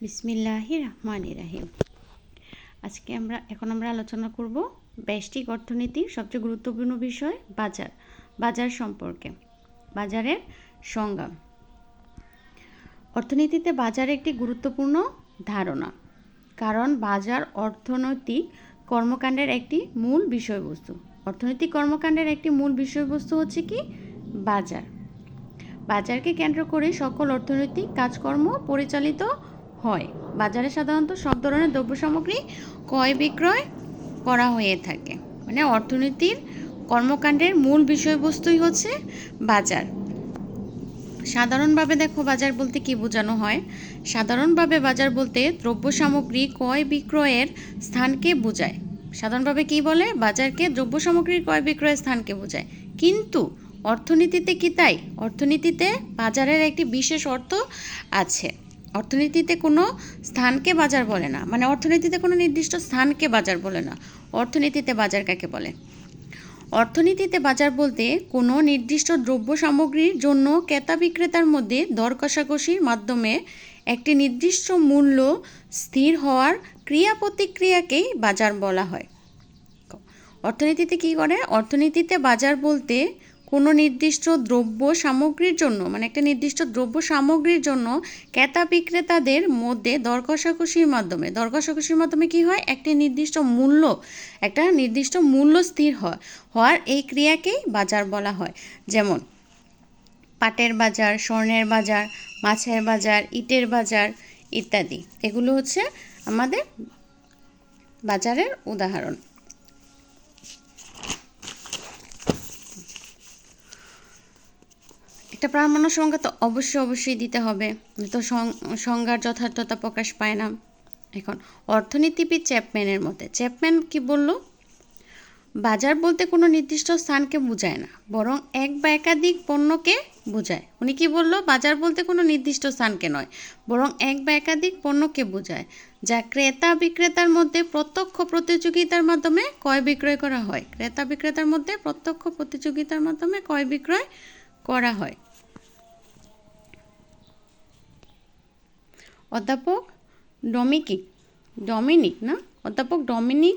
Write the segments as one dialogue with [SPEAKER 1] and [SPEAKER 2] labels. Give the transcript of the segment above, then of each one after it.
[SPEAKER 1] বিসমিল্লাহি রহমান রাহিম। আজকে আমরা, এখন আমরা আলোচনা করব ব্যষ্টিক অর্থনীতির সবচেয়ে গুরুত্বপূর্ণ বিষয়, বাজার। বাজার সম্পর্কে। বাজারের সংজ্ঞা। অর্থনীতিতে বাজার একটি গুরুত্বপূর্ণ ধারণা, কারণ বাজার অর্থনৈতিক কর্মকাণ্ডের একটি মূল বিষয়বস্তু। অর্থনৈতিক কর্মকাণ্ডের একটি মূল বিষয়বস্তু হচ্ছে কি? বাজার। বাজারকে কেন্দ্র করে সকল অর্থনৈতিক কাজকর্ম পরিচালিত হয়। বাজারে সাধারণত সব ধরনের দ্রব্য সামগ্রী ক্রয় বিক্রয় করা হয়ে থাকে। মানে অর্থনীতির কর্মকাণ্ডের মূল বিষয়বস্তুই হচ্ছে বাজার। সাধারণভাবে দেখো বাজার বলতে কি বোঝানো হয়? সাধারণভাবে বাজার বলতে দ্রব্য সামগ্রী ক্রয় বিক্রয়ের স্থানকে বোঝায়। সাধারণভাবে কি বলে? বাজারকে দ্রব্য সামগ্রীর ক্রয় বিক্রয়ের স্থানকে বোঝায়। কিন্তু অর্থনীতিতে কি তাই? অর্থনীতিতে বাজারের একটি বিশেষ অর্থ আছে। অর্থনীতিতে কোনো স্থানকে বাজার বলে না। মানে অর্থনীতিতে কোনো নির্দিষ্ট স্থানকে বাজার বলে না। অর্থনীতিতে বাজার কাকে বলে? অর্থনীতিতে বাজার বলতে কোনো নির্দিষ্ট দ্রব্য সামগ্রীর জন্য ক্রেতা বিক্রেতার মধ্যে দর কষাকষির মাধ্যমে একটি নির্দিষ্ট মূল্য স্থির হওয়ার ক্রিয়া প্রতিক্রিয়াকেই বাজার বলা হয়। অর্থনীতিতে কি করে? অর্থনীতিতে বাজার বলতে কোনো নির্দিষ্ট দ্রব্য সামগ্রীর জন্য মানে একটা নির্দিষ্ট দ্রব্য সামগ্রীর জন্য ক্রেতা বিক্রেতাদের মধ্যে দর কষাকষির মাধ্যমে, দর কষাকষির মাধ্যমে কি হয়? একটি নির্দিষ্ট মূল্য, একটা নির্দিষ্ট মূল্য স্থির হয়, হওয়ার এই ক্রিয়াকেই বাজার বলা হয়। যেমন, পাটের বাজার, স্বর্ণের বাজার, মাছের বাজার, ইটের বাজার ইত্যাদি। এগুলো হচ্ছে আমাদের বাজারের উদাহরণ। একটা প্রামাণ্য সংজ্ঞা তো অবশ্যই অবশ্যই দিতে হবে। তো সংজ্ঞার যথার্থতা প্রকাশ পায় না। এখন, অর্থনীতিবিদ চ্যাপম্যানের মতে, চ্যাপম্যান কি বলল? বাজার বলতে কোনো নির্দিষ্ট স্থানকে বোঝায় না, বরং এক বা একাধিক পণ্যকে বোঝায়। উনি কি বলল? বাজার বলতে কোনো নির্দিষ্ট স্থানকে নয়, বরং এক বা একাধিক পণ্যকে বোঝায়, যা ক্রেতা বিক্রেতার মধ্যে প্রত্যক্ষ প্রতিযোগিতার মাধ্যমে ক্রয় বিক্রয় করা হয়। ক্রেতা বিক্রেতার মধ্যে প্রত্যক্ষ প্রতিযোগিতার মাধ্যমে ক্রয় বিক্রয় করা হয়। অধ্যাপক ডমিকিক ডমিনিক না? অধ্যাপক ডমিনিক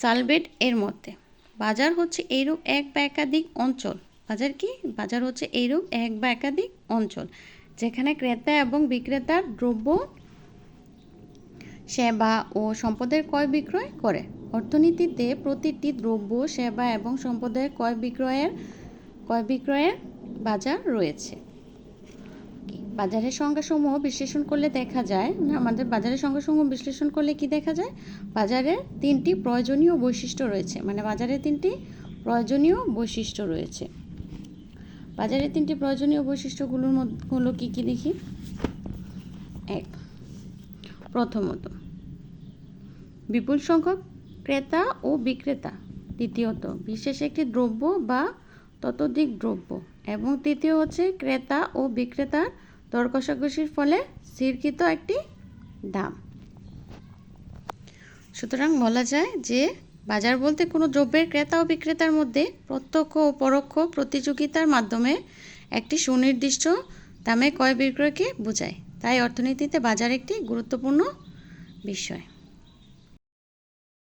[SPEAKER 1] সালভেট এর মতে বাজার হচ্ছে এইরূপ এক বা একাধিক অঞ্চল। বাজার কি? বাজার হচ্ছে এইরূপ এক বা একাধিক অঞ্চল, যেখানে ক্রেতা এবং বিক্রেতার দ্রব্য সেবা ও সম্পদের ক্রয় বিক্রয় করে। অর্থনীতিতে প্রতিটি দ্রব্য, সেবা এবং সম্পদের ক্রয় বিক্রয়ের ক্রয় বিক্রয়ের বাজার রয়েছে। বাজারের সংখ্যাসমূহ বিশ্লেষণ করলে দেখা যায় আমাদের বাজারের সংখ্যাসমূহ বিশ্লেষণ করলে কি দেখা যায়? বাজারের তিনটি প্রয়োজনীয় বৈশিষ্ট্য রয়েছে মানে বাজারের তিনটি প্রয়োজনীয় বৈশিষ্ট্য রয়েছে। বাজারের তিনটি প্রয়োজনীয় বৈশিষ্ট্যগুলোর মধ্যে হলো কী কী দেখি? এক, প্রথমত, বিপুল সংখ্যক ক্রেতা ও বিক্রেতা। দ্বিতীয়ত, বিশেষ একটি দ্রব্য বা ততোধিক দ্রব্য। এবং তৃতীয় হচ্ছে ক্রেতা ও বিক্রেতার দর কষাকষির ফলে স্থিরকৃত একটি দাম। সুতরাং বলা যায় যে বাজার বলতে কোনো দ্রব্যের ক্রেতা ও বিক্রেতার মধ্যে প্রত্যক্ষ ও পরোক্ষ প্রতিযোগিতার মাধ্যমে একটি সুনির্দিষ্ট দামে ক্রয় বিক্রয়কে বোঝায়। তাই অর্থনীতিতে বাজার একটি গুরুত্বপূর্ণ বিষয়।